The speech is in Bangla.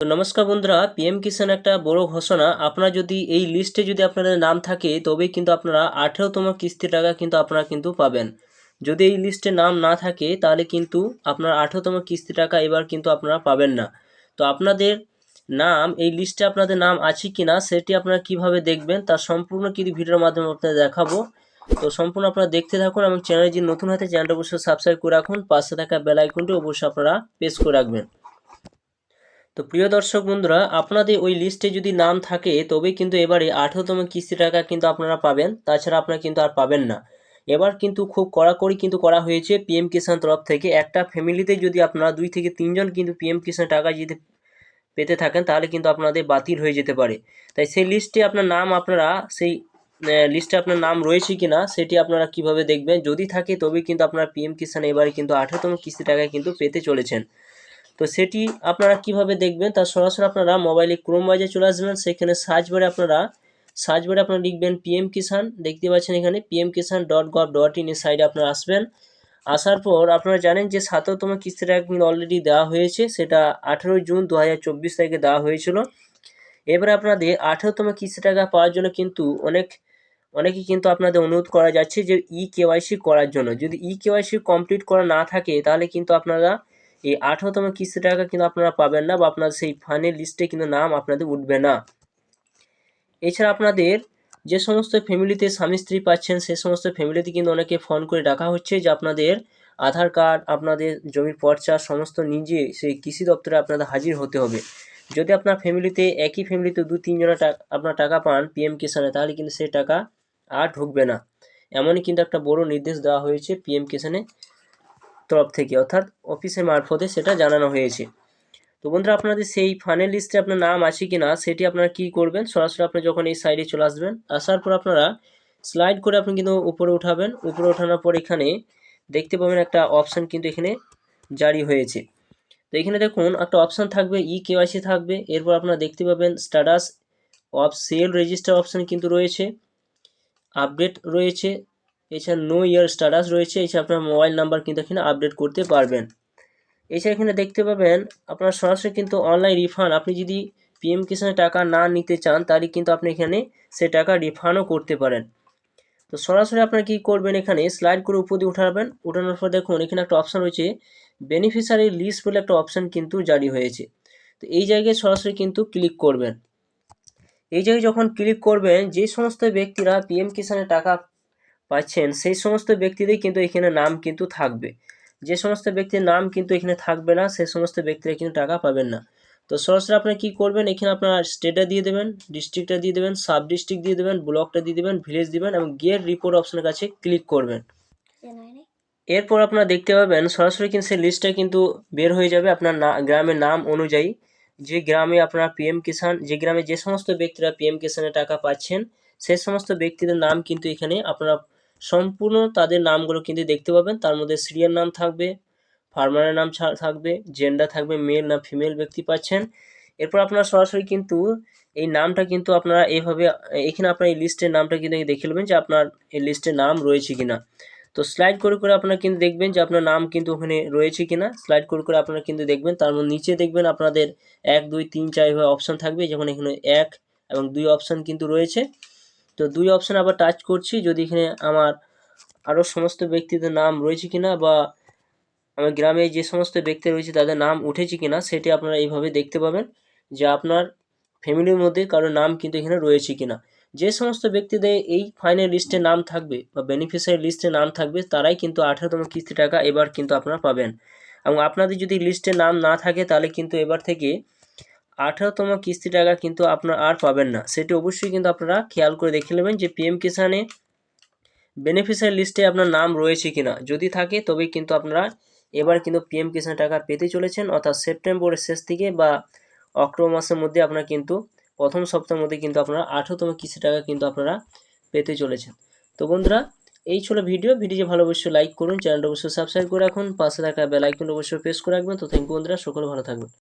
তো নমস্কার বন্ধুরা পিএম কিষাণ একটা বড় ঘোষণা। আপনারা যদি এই লিস্টে যদি আপনাদের নাম থাকে, তবেই কিন্তু আপনারা আঠেরোতম কিস্তি টাকা কিন্তু আপনারা কিন্তু পাবেন। যদি এই লিস্টে নাম না থাকে, তাহলে কিন্তু আপনার আঠেরোতম কিস্তি টাকা এবার কিন্তু আপনারা পাবেন না। তো আপনাদের নাম, এই লিস্টে আপনাদের নাম আছে কি না সেটি আপনারা কীভাবে দেখবেন তার সম্পূর্ণ কিন্তু ভিডিওর মাধ্যমে আপনাদের দেখাবো। তো সম্পূর্ণ আপনারা দেখতে থাকুন এবং চ্যানেল যদি নতুন হাতে চ্যানেলটা অবশ্যই সাবস্ক্রাইব করে রাখুন। পাশে থাকা বেল আইকনটি অবশ্যই আপনারা প্রেস করে রাখবেন। তো প্রিয় দর্শক বন্ধুরা, আপনাদের ওই লিস্টে যদি নাম থাকে তবে কিন্তু এবারে আঠেরোতম কিস্তি টাকা কিন্তু আপনারা পাবেন। তাছাড়া আপনারা কিন্তু আর পাবেন না। এবার কিন্তু খুব কড়াকড়ি কিন্তু করা হয়েছে পিএম কিষাণ তরফ থেকে। একটা ফ্যামিলিতে যদি আপনারা দুই থেকে তিনজন কিন্তু পিএম কিষাণ টাকা যদি পেতে থাকেন, তাহলে কিন্তু আপনাদের বাতিল হয়ে যেতে পারে। তাই সেই লিস্টে আপনার নাম আপনারা, সেই লিস্টে আপনার নাম রয়েছে কি না সেটি আপনারা কীভাবে দেখবেন? যদি থাকে, তবেই কিন্তু আপনার পিএম কিষাণ এবারে কিন্তু আঠেরোতম কিস্তি টাকায় কিন্তু পেতে চলেছেন। তো সেটি আপনারা কীভাবে দেখবেন? তার সরাসরি আপনারা মোবাইলে ক্রোম বাজে চলে আসবেন। সেখানে সার্চ বারে আপনারা সার্চ বারে আপনারা লিখবেন পিএম কিষান দেখতে পাচ্ছেন এখানে PM Kisan dot gov dot in এর সাইডে আপনারা আসবেন। আসার পর আপনারা জানেন যে সতেরোতম কিস্তি টাকা কিন্তু অলরেডি দেওয়া হয়েছে। সেটা আঠেরোই জুন দু হাজার চব্বিশ তারিখে দেওয়া হয়েছিল। এবারে আপনাদের আঠেরোতম কিস্তি টাকা পাওয়ার জন্য কিন্তু অনেক অনেকেই কিন্তু আপনাদের অনুরোধ করা যাচ্ছে যে ই কেওয়াইসি করার জন্য। যদি ই কেওয়াইসি কমপ্লিট করা না থাকে, তাহলে কিন্তু আপনারা এই আঠারোতম কিস্তি টাকা কিন্তু আপনারা পাবেন না বা আপনার সেই ফাইনাল লিস্টে কিন্তু নাম আপনাদের উঠবে না। এছাড়া আপনাদের যে সমস্ত ফ্যামিলিতে স্বামী স্ত্রী পাচ্ছেন, সে সমস্ত ফ্যামিলিতে কিন্তু অনেকে ফোন করে ডাকা হচ্ছে যে আপনাদের আধার কার্ড, আপনাদের জমির পর্চা সমস্ত নিজে সেই কৃষি দপ্তরে আপনাদের হাজির হতে হবে। যদি আপনার ফ্যামিলিতে একই ফ্যামিলিতে দু তিনজনের টাকা আপনার টাকা পান পিএম কিষানে তাহলে কিন্তু সেই টাকা আর ঢুকবে না। এমনই কিন্তু একটা বড় নির্দেশ দেওয়া হয়েছে পিএম কিষানে তরফ থেকে, অর্থাৎ অফিসের মারফতে সেটা জানানো হয়েছে। তো বন্ধুরা, আপনাদের সেই ফাইনাল লিস্টে আপনার নাম আছে কি না সেটি আপনারা কী করবেন? সরাসরি আপনি যখন এই সাইডে চলে আসবেন, আসার পর আপনারা স্লাইড করে আপনি কিন্তু উপরে উঠাবেন। উপরে ওঠানোর পর এখানে দেখতে পাবেন একটা অপশান কিন্তু এখানে জারি হয়েছে। তো এখানে দেখুন, একটা অপশান থাকবে ই কেওয়াইসি থাকবে। এরপর আপনারা দেখতে পাবেন status of cell register option কিন্তু রয়েছে আপডেট রয়েছে। এছাড়া নো ইয়ার স্ট্যাটাস রয়েছে, এছাড়া আপনার মোবাইল নাম্বার কিন্তু এখানে আপডেট করতে পারবেন। এছাড়া এখানে দেখতে পাবেন, আপনার সরাসরি কিন্তু অনলাইন রিফান্ড আপনি যদি পিএম কিষানে টাকা না নিতে চান, তাহলে কিন্তু আপনি এখানে সে টাকা রিফান্ডও করতে পারেন। তো সরাসরি আপনারা কী করবেন এখানে স্লাইড করে উপর উঠাবেন, উঠানোর পর দেখুন, এখানে একটা অপশান রয়েছে বেনিফিশিয়ারি লিস্ট বলে একটা অপশান কিন্তু জারি হয়েছে। তো এই জায়গায় সরাসরি কিন্তু ক্লিক করবেন। এই জায়গায় যখন ক্লিক করবেন, যে সমস্ত ব্যক্তিরা পিএম কিষানে টাকা পাচ্ছেন, সেই সমস্ত ব্যক্তিদের কিন্তু এখানে নাম কিন্তু থাকবে। যে সমস্ত ব্যক্তির নাম কিন্তু এখানে থাকবে না, সেই সমস্ত ব্যক্তিরা কিন্তু টাকা পাবেন না। তো সরাসরি আপনারা কী করবেন? এখানে আপনারা স্টেটটা দিয়ে দেবেন, ডিস্ট্রিক্টটা দিয়ে দেবেন সাব ডিস্ট্রিক্ট দিয়ে দেবেন, ব্লকটা দিয়ে দেবেন, ভিলেজ দিবেন এবং গেট রিপোর্ট অপশনের কাছে ক্লিক করবেন। এরপর আপনারা দেখতে পাবেন, সরাসরি কিন্তু সেই লিস্টটা কিন্তু বের হয়ে যাবে আপনার না, গ্রামের নাম অনুযায়ী। যে গ্রামে আপনারা পিএম কিষাণ যে গ্রামে যে সমস্ত ব্যক্তিরা পিএম কিষাণের টাকা পাচ্ছেন, সেই সমস্ত ব্যক্তিদের নাম কিন্তু এখানে আপনারা সম্পূর্ণ তাদের নামগুলো কিন্তু দেখতে পাবেন। তার মধ্যে সিরিয়াল নাম থাকবে, ফার্মারের নাম থাকবে জেন্ডার থাকবে মেল না ফিমেল ব্যক্তি পাচ্ছেন। এরপর আপনারা সরাসরি কিন্তু এই নামটা কিন্তু আপনারা এইভাবে এখানে আপনার এই লিস্টের নামটা কিন্তু দেখে নেবেন যে আপনার এই লিস্টে নাম রয়েছে কিনা। তো স্লাইড করে করে আপনারা কিন্তু দেখবেন যে আপনার নাম কিন্তু ওখানে রয়েছে কিনা। স্লাইড করে করে আপনারা কিন্তু দেখবেন, তার মধ্যে নিচে দেখবেন আপনাদের এক, দুই, তিন, চার এভাবে অপশান থাকবে। যেমন এখানে এক এবং দুই অপশান কিন্তু রয়েছে। তো দুই অপশান আবার টাচ করছি, যদি এখানে আমার আরও সমস্ত ব্যক্তিদের নাম রয়েছে কিনা বা আমার গ্রামে যে সমস্ত ব্যক্তি রয়েছে তাদের নাম উঠেছে কিনা, সেটি আপনারা এইভাবে দেখতে পাবেন যে আপনার ফ্যামিলির মধ্যে কারোর নাম কিন্তু এখানে রয়েছে কিনা। যে সমস্ত ব্যক্তিদের এই ফাইনাল লিস্টে নাম থাকবে বা বেনিফিশিয়ারি লিস্টে নাম থাকবে, তারাই কিন্তু আঠারোতম কিস্তি টাকা এবার কিন্তু আপনারা পাবেন। এবং আপনাদের যদি লিস্টে নাম না থাকে, তাহলে কিন্তু এবার থেকে আঠারোতম কিস্তি টাকা কিন্তু আপনারা আর পাবেন না। সেটি অবশ্যই কিন্তু আপনারা খেয়াল করে দেখে নেবেন যে পিএম কিষানে বেনিফিশিয়ারি লিস্টে আপনার নাম রয়েছে কিনা। যদি থাকে তবেই কিন্তু আপনারা এবার কিন্তু পিএম কিষান টাকা পেতে চলেছেন। অর্থাৎ সেপ্টেম্বরের শেষ থেকে বা অক্টোবর মাসের মধ্যে আপনারা কিন্তু প্রথম সপ্তাহের মধ্যে কিন্তু আপনারা আঠারোতম কিস্তি টাকা কিন্তু আপনারা পেতে চলেছেন। তো বন্ধুরা, এই ছিল ভিডিও। ভিডিও ভালো অবশ্যই লাইক করুন। চ্যানেলটা অবশ্যই সাবস্ক্রাইব করে রাখুন। পাশে থাকা বেল আইকনটা অবশ্যই প্রেস করে রাখবেন। তো থ্যাংক ইউ বন্ধুরা, সকলে ভালো থাকবেন।